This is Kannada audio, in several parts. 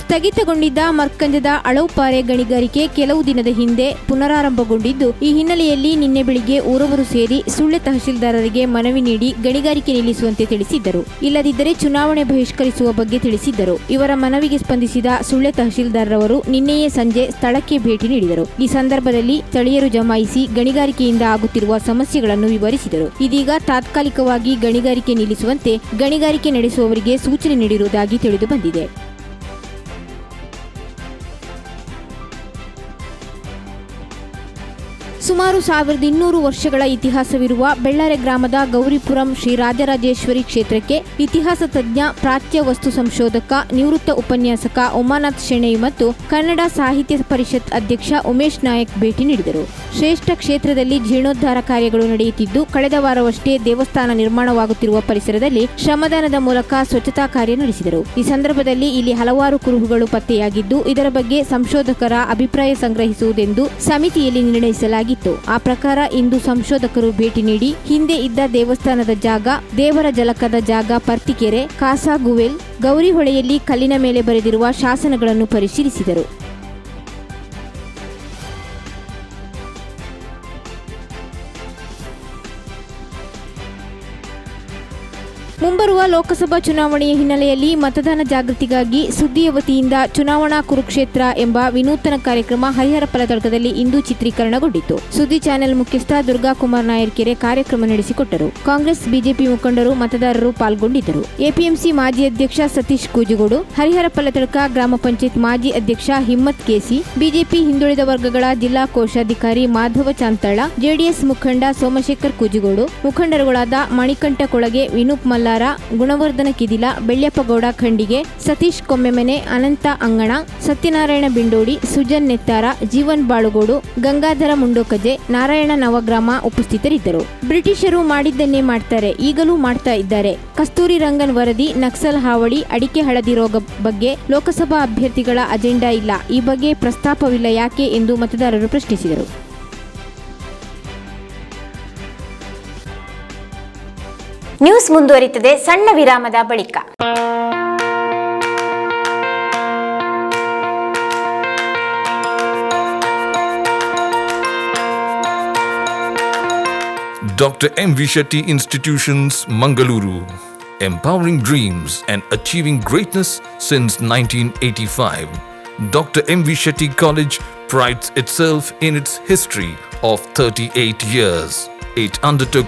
ಸ್ಥಗಿತಗೊಂಡಿದ್ದ ಮರ್ಕಂಜದ ಅಳೌಪಾರೆ ಗಣಿಗಾರಿಕೆ ಕೆಲವು ದಿನದ ಹಿಂದೆ ಪುನರಾರಂಭಗೊಂಡಿದ್ದು, ಈ ಹಿನ್ನೆಲೆಯಲ್ಲಿ ನಿನ್ನೆ ಬೆಳಿಗ್ಗೆ ಊರವರು ಸೇರಿ ಸುಳ್ಳೆ ತಹಶೀಲ್ದಾರರಿಗೆ ಮನವಿ ನೀಡಿ ಗಣಿಗಾರಿಕೆ ನಿಲ್ಲಿಸುವಂತೆ ತಿಳಿಸಿದ್ದರು. ಇಲ್ಲದಿದ್ದರೆ ಚುನಾವಣೆ ಬಹಿಷ್ಕರಿಸುವ ಬಗ್ಗೆ ತಿಳಿಸಿದ್ದರು. ಇವರ ಮನವಿಗೆ ಸ್ಪಂದಿಸಿದ ಸುಳ್ಳೆ ತಹಶೀಲ್ದಾರರವರು ನಿನ್ನೆಯೇ ಸಂಜೆ ಸ್ಥಳಕ್ಕೆ ಭೇಟಿ ನೀಡಿದರು. ಈ ಸಂದರ್ಭದಲ್ಲಿ ಸ್ಥಳೀಯರು ಜಮಾಯಿಸಿ ಗಣಿಗಾರಿಕೆಯಿಂದ ಆಗುತ್ತಿರುವ ಸಮಸ್ಯೆಗಳನ್ನು ವಿವರಿಸಿದರು. ಇದೀಗ ತಾತ್ಕಾಲಿಕವಾಗಿ ಗಣಿಗಾರಿಕೆ ನಿಲ್ಲಿಸುವಂತೆ ಗಣಿಗಾರಿಕೆ ನಡೆಸುವವರಿಗೆ ಸೂಚನೆ ನೀಡಿರುವುದಾಗಿ ತಿಳಿದು ಸುಮಾರು ಸಾವಿರದ ಇನ್ನೂರು ವರ್ಷಗಳ ಇತಿಹಾಸವಿರುವ ಬೆಳ್ಳಾರೆ ಗ್ರಾಮದ ಗೌರಿಪುರಂ ಶ್ರೀ ರಾಜರಾಜೇಶ್ವರಿ ಕ್ಷೇತ್ರಕ್ಕೆ ಇತಿಹಾಸ ತಜ್ಞ, ಪ್ರಾಚ್ಯ ವಸ್ತು ಸಂಶೋಧಕ, ನಿವೃತ್ತ ಉಪನ್ಯಾಸಕ ಉಮಾನಾಥ್ ಶೆಣೈ ಮತ್ತು ಕನ್ನಡ ಸಾಹಿತ್ಯ ಪರಿಷತ್ ಅಧ್ಯಕ್ಷ ಉಮೇಶ್ ನಾಯಕ್ ಭೇಟಿ ನೀಡಿದರು. ಶ್ರೇಷ್ಠ ಕ್ಷೇತ್ರದಲ್ಲಿ ಜೀರ್ಣೋದ್ಧಾರ ಕಾರ್ಯಗಳು ನಡೆಯುತ್ತಿದ್ದು, ಕಳೆದ ವಾರವಷ್ಟೇ ದೇವಸ್ಥಾನ ನಿರ್ಮಾಣವಾಗುತ್ತಿರುವ ಪರಿಸರದಲ್ಲಿ ಶ್ರಮದಾನದ ಮೂಲಕ ಸ್ವಚ್ಛತಾ ಕಾರ್ಯ ನಡೆಸಿದರು. ಈ ಸಂದರ್ಭದಲ್ಲಿ ಇಲ್ಲಿ ಹಲವಾರು ಕುರುಹುಗಳು ಪತ್ತೆಯಾಗಿದ್ದು, ಇದರ ಬಗ್ಗೆ ಸಂಶೋಧಕರ ಅಭಿಪ್ರಾಯ ಸಂಗ್ರಹಿಸುವುದೆಂದು ಸಮಿತಿಯಲ್ಲಿ ನಿರ್ಣಯಿಸಲಾಗಿತ್ತು ಆ ಪ್ರಕಾರ ಇಂದು ಸಂಶೋಧಕರು ಭೇಟಿ ನೀಡಿ ಹಿಂದೆ ಇದ್ದ ದೇವಸ್ಥಾನದ ಜಾಗ, ದೇವರ ಜಲಕದ ಜಾಗ ಪರ್ತಿಕೆರೆ ಕಾಸಾಗುವೆಲ್ ಗೌರಿಹೊಳೆಯಲ್ಲಿ ಕಲ್ಲಿನ ಮೇಲೆ ಬರೆದಿರುವ ಶಾಸನಗಳನ್ನು ಪರಿಶೀಲಿಸಿದರು. ಲೋಕಸಭಾ ಚುನಾವಣೆಯ ಹಿನ್ನೆಲೆಯಲ್ಲಿ ಮತದಾನ ಜಾಗೃತಿಗಾಗಿ ಸುದ್ದಿಯ ವತಿಯಿಂದ ಚುನಾವಣಾ ಕುರುಕ್ಷೇತ್ರ ಎಂಬ ವಿನೂತನ ಕಾರ್ಯಕ್ರಮ ಹರಿಹರ ಫಲತಡಕದಲ್ಲಿ ಇಂದು ಚಿತ್ರೀಕರಣಗೊಂಡಿತು. ಸುದ್ದಿ ಚಾನೆಲ್ ಮುಖ್ಯಸ್ಥ ದುರ್ಗಾ ಕುಮಾರ್ ನಾಯರ್ಕೆರೆ ಕಾರ್ಯಕ್ರಮ ನಡೆಸಿಕೊಟ್ಟರು. ಕಾಂಗ್ರೆಸ್, ಬಿಜೆಪಿ ಮುಖಂಡರು ಮತದಾರರು ಪಾಲ್ಗೊಂಡಿದ್ದರು. ಎಪಿಎಂಸಿ ಮಾಜಿ ಅಧ್ಯಕ್ಷ ಸತೀಶ್ ಕೂಜುಗೋಡು, ಹರಿಹರ ಪಲತಡ್ಕ ಗ್ರಾಮ ಪಂಚಾಯತ್ ಮಾಜಿ ಅಧ್ಯಕ್ಷ ಹಿಮ್ಮತ್ ಕೆಸಿ, ಬಿಜೆಪಿ ಹಿಂದುಳಿದ ವರ್ಗಗಳ ಜಿಲ್ಲಾ ಕೋಶಾಧಿಕಾರಿ ಮಾಧವ ಚಾಂತಳ ಜೆಡಿಎಸ್ ಮುಖಂಡ ಸೋಮಶೇಖರ್ ಕೂಜುಗೋಡು, ಮುಖಂಡರುಗಳಾದ ಮಣಿಕಂಠ ಕೊಳಗೆ, ವಿನೂಪ್ ಮಲ್ಲಾರ ಗುಣವರ್ಧನ ಕಿದಿಲ ಬೆಳ್ಯಪ್ಪಗೌಡ ಖಂಡಿಗೆ, ಸತೀಶ್ ಕೊಮ್ಮೆಮನೆ, ಅನಂತ ಅಂಗಣ, ಸತ್ಯನಾರಾಯಣ ಬಿಂಡೋಡಿ, ಸುಜನ್ ನೆತ್ತಾರ, ಜೀವನ್ ಬಾಳುಗೋಡು, ಗಂಗಾಧರ ಮುಂಡೋಕಜೆ, ನಾರಾಯಣ ನವಗ್ರಾಮ ಉಪಸ್ಥಿತರಿದ್ದರು. ಬ್ರಿಟಿಷರು ಮಾಡಿದ್ದನ್ನೇ ಮಾಡ್ತಾರೆ, ಈಗಲೂ ಮಾಡ್ತಾ ಇದ್ದಾರೆ. ಕಸ್ತೂರಿ ರಂಗನ್ ವರದಿ, ನಕ್ಸಲ್ ಹಾವಳಿ, ಅಡಿಕೆ ಹಳದಿ ರೋಗ ಬಗ್ಗೆ ಲೋಕಸಭಾ ಅಭ್ಯರ್ಥಿಗಳ ಅಜೆಂಡಾ ಇಲ್ಲ. ಈ ಬಗ್ಗೆ ಪ್ರಸ್ತಾಪವಿಲ್ಲ ಯಾಕೆ ಎಂದು ಮತದಾರರು ಪ್ರಶ್ನಿಸಿದರು. ನ್ಯೂಸ್ ಮುಂದುವರಿತದೆ ಸಣ್ಣ ವಿರಾಮದ ಬಳಿಕ Dr. M. V. Shetty Institutions, Mangaluru. Empowering dreams and achieving greatness since 1985. Dr. M. V. Shetty College prides itself in its history of 38 years. It undertook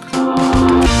Bye.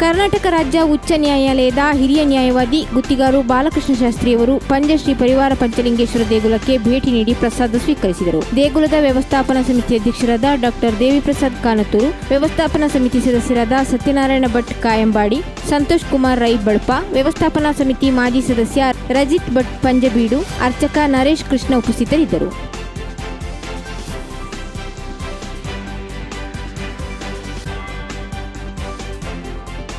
Karnataka ರಾಜ್ಯ ಉಚ್ಚ ನ್ಯಾಯಾಲಯದ ಹಿರಿಯ ನ್ಯಾಯವಾದಿ ಗುತ್ತಿಗಾರು ಬಾಲಕೃಷ್ಣ ಶಾಸ್ತ್ರಿಯವರು ಪಂಜಶ್ರೀ ಪರಿವಾರ ಪಂಚಲಿಂಗೇಶ್ವರ ದೇಗುಲಕ್ಕೆ ಭೇಟಿ ನೀಡಿ ಪ್ರಸಾದ ಸ್ವೀಕರಿಸಿದರು. ದೇಗುಲದ ವ್ಯವಸ್ಥಾಪನಾ ಸಮಿತಿ ಅಧ್ಯಕ್ಷರಾದ ಡಾಕ್ಟರ್ ದೇವಿಪ್ರಸಾದ್ ಕಾನತೂರು ವ್ಯವಸ್ಥಾಪನಾ ಸಮಿತಿ ಸದಸ್ಯರಾದ ಸತ್ಯನಾರಾಯಣ ಭಟ್ ಕಾಯಂಬಾಡಿ, ಸಂತೋಷ್ ಕುಮಾರ್ ರೈ ಬಳ್ಪ, ವ್ಯವಸ್ಥಾಪನಾ ಸಮಿತಿ ಮಾಜಿ ಸದಸ್ಯ ರಜಿತ್ ಭಟ್ ಪಂಜಬೀಡು, ಅರ್ಚಕ ನರೇಶ್ ಕೃಷ್ಣ ಉಪಸ್ಥಿತರಿದ್ದರು.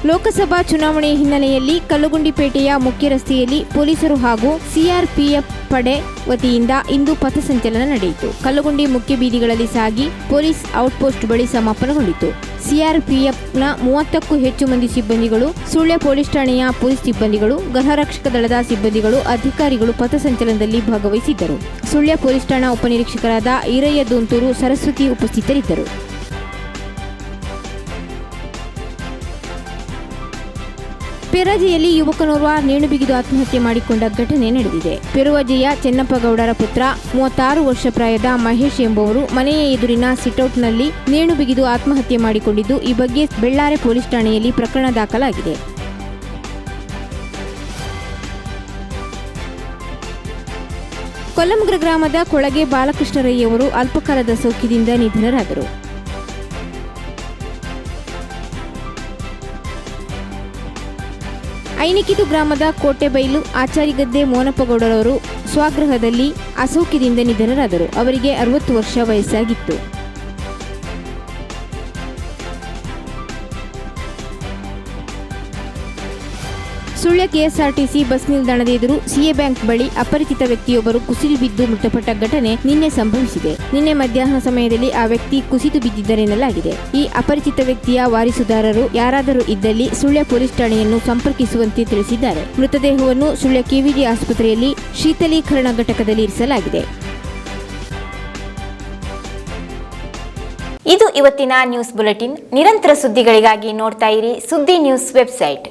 ಲೋಕಸಭಾ ಚುನಾವಣೆ ಹಿನ್ನೆಲೆಯಲ್ಲಿ ಕಲ್ಲುಗುಂಡಿಪೇಟೆಯ ಮುಖ್ಯ ರಸ್ತೆಯಲ್ಲಿ ಪೊಲೀಸರು ಹಾಗೂ ಸಿಆರ್ಪಿಎಫ್ ಪಡೆ ವತಿಯಿಂದ ಇಂದು ಪಥಸಂಚಲನ ನಡೆಯಿತು. ಕಲ್ಲುಗುಂಡಿ ಮುಖ್ಯ ಬೀದಿಗಳಲ್ಲಿ ಸಾಗಿ ಪೊಲೀಸ್ ಔಟ್ಪೋಸ್ಟ್ ಬಳಿ ಸಮಾಪನಗೊಂಡಿತು. ಸಿಆರ್ಪಿಎಫ್ನ ಮೂವತ್ತಕ್ಕೂ ಹೆಚ್ಚು ಮಂದಿ ಸಿಬ್ಬಂದಿಗಳು, ಸುಳ್ಯ ಪೊಲೀಸ್ ಠಾಣೆಯ ಪೊಲೀಸ್ ಸಿಬ್ಬಂದಿಗಳು ಗೃಹರಕ್ಷಕ ದಳದ ಸಿಬ್ಬಂದಿಗಳು, ಅಧಿಕಾರಿಗಳು ಪಥಸಂಚಲನದಲ್ಲಿ ಭಾಗವಹಿಸಿದ್ದರು. ಸುಳ್ಯ ಪೊಲೀಸ್ ಠಾಣಾ ಉಪನಿರೀಕ್ಷಕರಾದ ಈರಯ್ಯ ದೊಂತೂರು ಸರಸ್ವತಿ ಉಪಸ್ಥಿತರಿದ್ದರು. ಪೆರಾಜೆಯಲ್ಲಿ ಯುವಕನೋರ್ವ ನೇಣು ಬಿಗಿದು ಆತ್ಮಹತ್ಯೆ ಮಾಡಿಕೊಂಡ ಘಟನೆ ನಡೆದಿದೆ. ಪೆರುವಜಿಯ ಚೆನ್ನಪ್ಪಗೌಡರ ಪುತ್ರ, ಮೂವತ್ತಾರು ವರ್ಷ ಪ್ರಾಯದ ಮಹೇಶ್ ಎಂಬುವರು ಮನೆಯ ಎದುರಿನ ಸಿಟೌಟ್ನಲ್ಲಿ ನೇಣು ಬಿಗಿದು ಆತ್ಮಹತ್ಯೆ ಮಾಡಿಕೊಂಡಿದ್ದು, ಈ ಬಗ್ಗೆ ಬೆಳ್ಳಾರೆ ಪೊಲೀಸ್ ಠಾಣೆಯಲ್ಲಿ ಪ್ರಕರಣ ದಾಖಲಾಗಿದೆ. ಕೊಲ್ಲಮಗ್ರ ಗ್ರಾಮದ ಕೊಳಗೆ ಬಾಲಕೃಷ್ಣರಯ್ಯವರು ಅಲ್ಪಕಾಲದ ಸೌಖ್ಯದಿಂದ ನಿಧನರಾದರು. ಐನಿಕಿದು ಗ್ರಾಮದ ಕೋಟೆಬೈಲು ಆಚಾರಿಗದ್ದೆ ಮೋನಪ್ಪಗೌಡರವರು ಸ್ವಗೃಹದಲ್ಲಿ ಅಸೌಖ್ಯದಿಂದ ನಿಧನರಾದರು. ಅವರಿಗೆ ಅರವತ್ತು ವರ್ಷ ವಯಸ್ಸಾಗಿತ್ತು. ಸುಳ್ಯ ಕೆಎಸ್ಆರ್ಟಿಸಿ ಬಸ್ ನಿಲ್ದಾಣದ ಎದುರು ಸಿಎ ಬ್ಯಾಂಕ್ ಬಳಿ ಅಪರಿಚಿತ ವ್ಯಕ್ತಿಯೊಬ್ಬರು ಕುಸಿದು ಬಿದ್ದು ಮೃತಪಟ್ಟ ಘಟನೆ ನಿನ್ನೆ ಸಂಭವಿಸಿದೆ. ನಿನ್ನೆ ಮಧ್ಯಾಹ್ನ ಸಮಯದಲ್ಲಿ ಆ ವ್ಯಕ್ತಿ ಕುಸಿದು ಬಿದ್ದಿದ್ದರೆನ್ನಲಾಗಿದೆ. ಈ ಅಪರಿಚಿತ ವ್ಯಕ್ತಿಯ ವಾರಿಸುದಾರರು ಯಾರಾದರೂ ಇದ್ದಲ್ಲಿ ಸುಳ್ಯ ಪೊಲೀಸ್ ಠಾಣೆಯನ್ನು ಸಂಪರ್ಕಿಸುವಂತೆ ತಿಳಿಸಿದ್ದಾರೆ. ಮೃತದೇಹವನ್ನು ಸುಳ್ಯ ಕೆವಿಜಿ ಆಸ್ಪತ್ರೆಯಲ್ಲಿ ಶೀತಲೀಕರಣ ಘಟಕದಲ್ಲಿ ಇರಿಸಲಾಗಿದೆ. ಇದು ಇವತ್ತಿನ ನ್ಯೂಸ್ ಬುಲೆಟಿನ್. ನಿರಂತರ ಸುದ್ದಿಗಳಿಗಾಗಿ ನೋಡ್ತಾ ಇರಿ ಸುದ್ದಿ ನ್ಯೂಸ್ ವೆಬ್ಸೈಟ್.